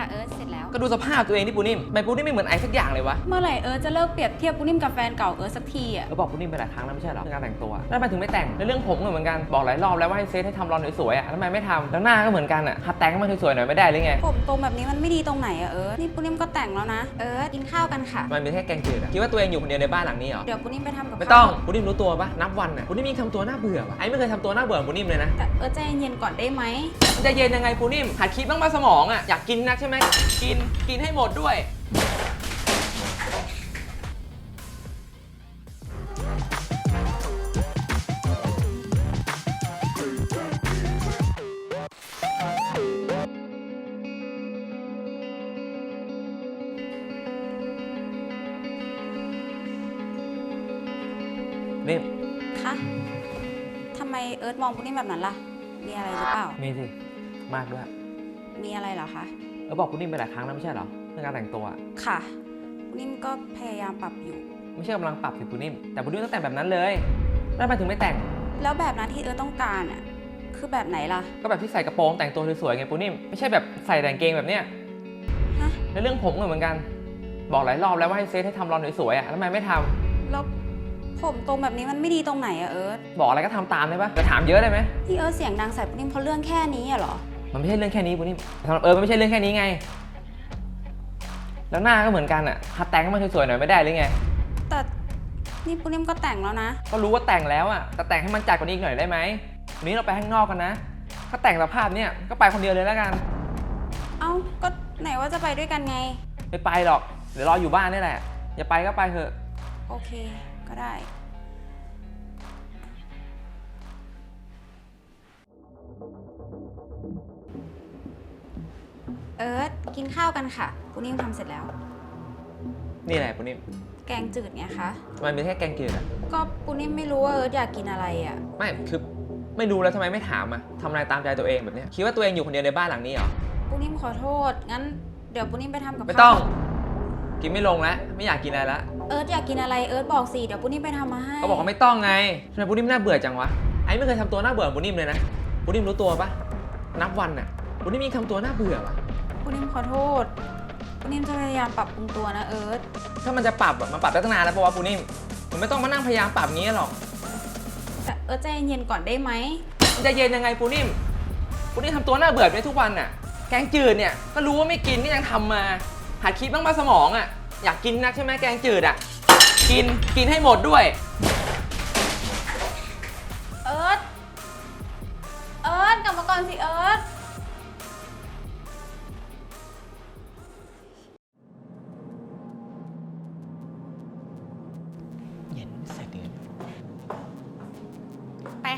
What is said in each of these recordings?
ค่ะเอิร์ธเสร็จแล้ว ก็ดูสภาพตัวเองที่ปูนิ่มทำไมปูนิ่มไม่เหมือนไอสักอย่างเลยวะเมื่อไหร่เอิร์ธจะเลิกเปรียบเทียบปุ้นิ่มกับแฟนเก่าเอิร์ธสักทีอะ เราบอกปูนิ่มไปหลายครั้งแล้วไม่ใช่เหรอเรื่องการแต่งตัวแล้วทำไมถึงไม่แต่งในเรื่องผมก็เหมือนกันบอกหลายรอบแล้วว่าให้เซตให้ทำรอนสวยๆอะแล้วทำไมไม่ทำแล้วหน้าก็เหมือนกันอะหัดแต่งให้มันสวยๆหน่อยไม่ได้หรือไงผมตรงแบบนี้มันไม่ดีตรงไหนอะเอิร์ธนี่ปุ้นิ่มก็แต่งแล้วนะ เอิร์ธกินข้าวกันค่ะ มันเป็นแค่แกงจืดอะคิดว่าตัวเองอยู่คนเดียวในบ้านหลังนี้เหรอเดี๋ยวปุ้นิ่มไปทำกับไม่ข้าวต้องปูนิ่มรู้ตัวปะนับวันอะปูนิ่มมีทำตัวน่าเบื่อปะไอ้ไม่เคยทำตัวน่าเบื่อเหมือนปูนิ่มเลยนะแต่เอิร์ธใจเย็นๆก่อนได้ไหมมันจะเย็นยังไงปูนิ่มหัดคิดบ้างมาสมองอะอยากกินนักใช่ไหมกินกินให้หมดด้วย นี่ คะทำไมเอิร์ธมองปุ้นิ่มแบบนั้นล่ะ มีอะไรหรือเปล่า มีสิ มากด้วย มีอะไรเหรอคะ เออบอกปูนิ่มไปหลายครั้งแล้วไม่ใช่เหรอเรื่องการแต่งตัวอะค่ะปุ้นิ่มก็พยายามปรับอยู่ ไม่ใช่กำลังปรับสิปูนิ่มแต่ปูนิ่มต้องแต่งแบบนั้นเลยแล้วทำไมถึงไม่แต่งแล้วแบบนั้นที่เอิร์ธต้องการอะคือแบบไหนล่ะ ก็แบบที่ใส่กระโปรงแต่งตัวสวยๆไงปูนิ่มไม่ใช่แบบใส่แต่กางเกงแบบเนี้ยฮะในเรื่องผมก็เหมือนกัน บอกหลายรอบแล้วว่าให้เซตให้ทำรอนสวยๆอะแล้วทำไมไม่ทำแล้วผมตรงแบบนี้มันไม่ดีตรงไหนอะเอิร์ธบอกอะไรก็ทำตามได้ปะจะถามเยอะได้ไหมที่เอิร์ธเสียงดังใส่ปุ้นิ่มเพราะเรื่องแค่นี้อะเหรอ มันไม่ใช่เรื่องแค่นี้ปูนิ่มสำหรับเออมันไม่ใช่เรื่องแค่นี้ไง แล้วหน้าก็เหมือนกันอะหัดแต่งให้มันสวยๆหน่อยไม่ได้หรือไง แต่นี่ปุ้นิ่มก็แต่งแล้วนะ ก็รู้ว่าแต่งแล้วอะแต่แต่งให้มันจัดกว่านี้อีกหน่อยได้ไหมวันนี้เราไปข้างนอกกันนะ ถ้าแต่งสภาพเนี่ยก็ไปคนเดียวเลยแล้วกัน เอ้าก็ไหนว่าจะไปด้วยกันไง ไม่ไปหรอก เดี๋ยวรออยู่บ้านนี่แหละ อย่าไปก็ไปเถอะ โอเค ก็ได้ เอิร์ธกินข้าวกันค่ะปุ้นิ่มทำเสร็จแล้ว นี่แหละปุณิมแกงจืดไงคะ มันเป็นแค่แกงจืดอะก็ปุ้นิ่มไม่รู้ว่าเอิร์ธอยากกินอะไรอะไม่คือไม่รู้แล้วทำไมไม่ถามอะทำอะไรตามใจตัวเองแบบเนี้ยคิดว่าตัวเองอยู่คนเดียวในบ้านหลังนี้เหรอปุ้นิ่มขอโทษ งั้นเดี๋ยวปุ้นิ่มไปทำกับไม่ข้าวต้องกินไม่ลงแล้วไม่อยากกินอะไรละเอิร์ธอยากกินอะไรเอิร์ธบอกสิเดี๋ยวปุ้นิ่มไปทำมาให้ก็บอกว่าไม่ต้องไงทำไมปุณิมน่าเบื่อจังวะไอ้ไม่เคยทำตัวน่าเบื่อเหมือนปุณิมเลยนะปุณิมรู้ตัวปะนับวันอะปุณิมมีทำตัวน่าเบื่อวะ ปุ้นิ่มขอโทษปุ้นิ่มจะพยายามปรับปรุงตัวนะเอิร์ธถ้ามันจะปรับอะมันปรับได้ตั้งนานแล้วปะวะปุณิมมันไม่ต้องมานั่งพยายามปรับงี้หรอกแต่เอิร์ธใจเย็นๆก่อนได้ไหม มันจะเย็นยังไงปูนิ่มปูนิ่มทำตัวน่าเบื่อไปทุกวันน่ะแกงจืดเนี่ยก็รู้ว่าไม่กินก็ยังทำมาหัดคิดบ้างมาสมองอะอยากกินนักใช่ไหมแกงจืดอะกินกินให้หมดด้วย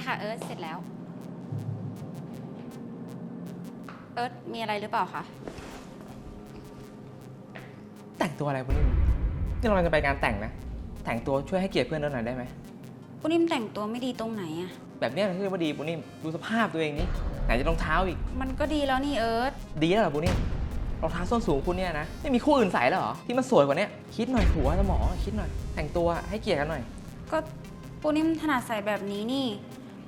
ค่ะเอิร์ธเสร็จแล้ว เอิร์ธมีอะไรหรือเปล่าคะแต่งตัวอะไรปูนิ่มนี่เราจะไปงานแต่งนะ แต่งตัวช่วยให้เกียรติเพื่อนเราหน่อยได้ไหม ปุ้นิ่มแต่งตัวไม่ดีตรงไหนอะแบบเนี้ยเรียกว่าดีปูนิ่มดูสภาพตัวเองนี่ไหนจะรองเท้าอีก มันก็ดีแล้วนี่เอิร์ธดีแล้วเหรอปูนิ่มรองเท้าส้นสูงคุณเนี่ยนะไม่มีคู่อื่นใส่แล้วเหรอที่มันสวยกว่าเนี้ยคิดหน่อยหัวสมองคิดหน่อย แต่งตัวให้เกียรติกันหน่อย ก็ปุ้นิ่มถนัดใส่แบบนี้นี่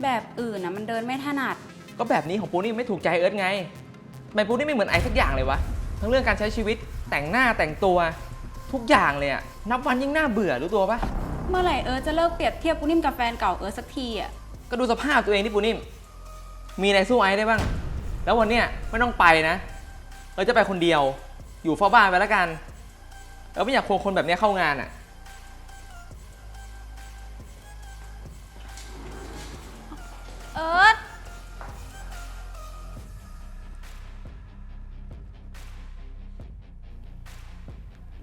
แบบอื่นนะมันเดินไม่ถนัด ก็แบบนี้ของปูนี่ไม่ถูกใจเอิร์ธไงทำไมปูนี่ไม่เหมือนไอสักอย่างเลยวะ ทั้งเรื่องการใช้ชีวิต แต่งหน้าแต่งตัว ทุกอย่างเลยอะนับวันยิ่งน่าเบื่อรู้ตัวปะเมื่อไหร่เอิร์ธจะเลิกเปรียบเทียบปุ้นิ่มกับแฟนเก่าเอิร์ธสักทีอะก็ดูสภาพตัวเองที่ปูนิ่ม มีอะไรสู้ไอซ์ได้บ้าง แล้ววันเนี้ยไม่ต้องไปนะ เออจะไปคนเดียว อยู่เฝ้าบ้านไปแล้วกัน เออไม่อยากควงคนแบบเนี้ยเข้างานอะ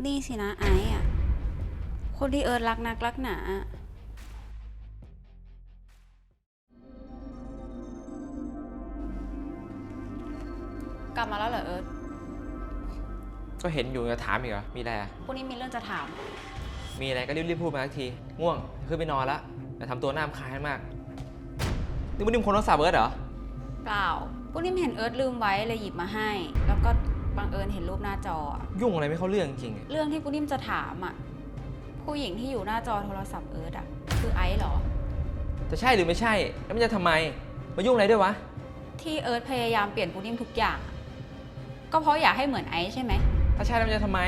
นี่สินะไอ้อะคนที่เอิร์ธรักนักรักหนาอะกลับมาแล้วเหรอเอิร์ธก็เห็นอยู่จะถามอีกเหรอ มีอะไรอะพวกนี้มีเรื่องจะถาม มีอะไรก็รีบๆพูดมาสักที ง่วงขึ้นไปนอนละอย่าทำตัวหน้ามคายมากนี่ปูนิ่มคนโทรศัพท์เอิร์ธเหรอ เปล่าพวกนี้เห็นเอิร์ธลืมไว้เลยหยิบมาให้ แล้วก็ บังเอิญเห็นรูปหน้าจออะยุ่งอะไรไม่เข้าเรื่องจริงๆอะเรื่องที่ปุ้นิ่มจะถามอะผู้หญิงที่อยู่หน้าจอโทรศัพท์เอิร์ธอะคือไอซ์เหรอ จะใช่หรือไม่ใช่ แล้วมันจะทำไม มายุ่งอะไรด้วยวะ ที่เอิร์ธพยายามเปลี่ยนปุ้นิ่มทุกอย่างอะก็เพราะอยากให้เหมือนไอซ์ใช่ไหม ถ้าใช่แล้วมันจะทำไม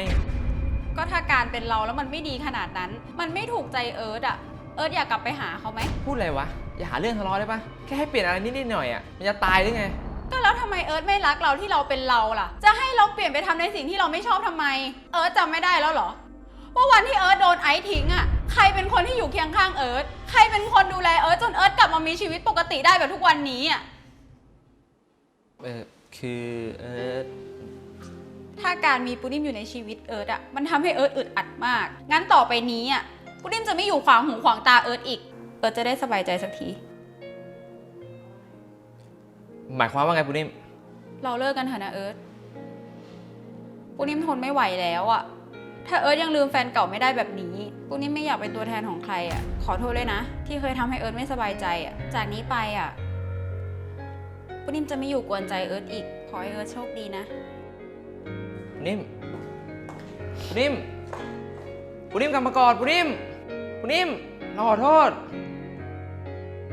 ก็ถ้าการเป็นเราแล้วมันไม่ดีขนาดนั้น มันไม่ถูกใจเอิร์ธอะเอิร์ธอยากกลับไปหาเขาไหม พูดอะไรวะ อย่าหาเรื่องทะเลาะได้ปะแค่ให้เปลี่ยนอะไรนิดๆหน่อยๆอะ มันจะตายหรือไง ก็แล้วทำไมเอิร์ธไม่รักเราที่เราเป็นเราล่ะ จะให้เราเปลี่ยนไปทำในสิ่งที่เราไม่ชอบทำไม เอิร์ธจำไม่ได้แล้วเหรอ ว่าวันที่เอิร์ธโดนไอซ์ทิ้งอะใครเป็นคนที่อยู่เคียงข้างเอิร์ธใครเป็นคนดูแลเอิร์ธจนเอิร์ธกลับมามีชีวิตปกติได้แบบทุกวันนี้อะเออคือเออถ้าการมีปูนิ่มอยู่ในชีวิตเอิร์ธอะมันทำให้เอิร์ธอึดอัดมาก งั้นต่อไปนี้อะปูนิ่มจะไม่อยู่ขวางหูขวางตาเอิร์ธอีก เอิร์ธจะได้สบายใจสักที หมายความว่าไงปูนิ่ม เราเลิกกันเถอะนะเอิร์ธปูนิ่มทนไม่ไหวแล้วอะถ้าเอิร์ธยังลืมแฟนเก่าไม่ได้แบบนี้ปูนิ่มไม่อยากเป็นตัวแทนของใครอะขอโทษเลยนะ ที่เคยทำให้เอิร์ธไม่สบายใจอะจากนี้ไปอะปูนิ่มจะไม่อยู่กวนใจเอิร์ธอีก ขอให้เอิร์ธโชคดีนะ ปูนิ่ม ปูนิ่ม ปูนิ่มกลับมากอดปูนิ่ม ปูนิ่มเราขอโทษ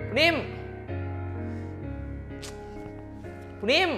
ปูนิ่ม คุณนิ่ม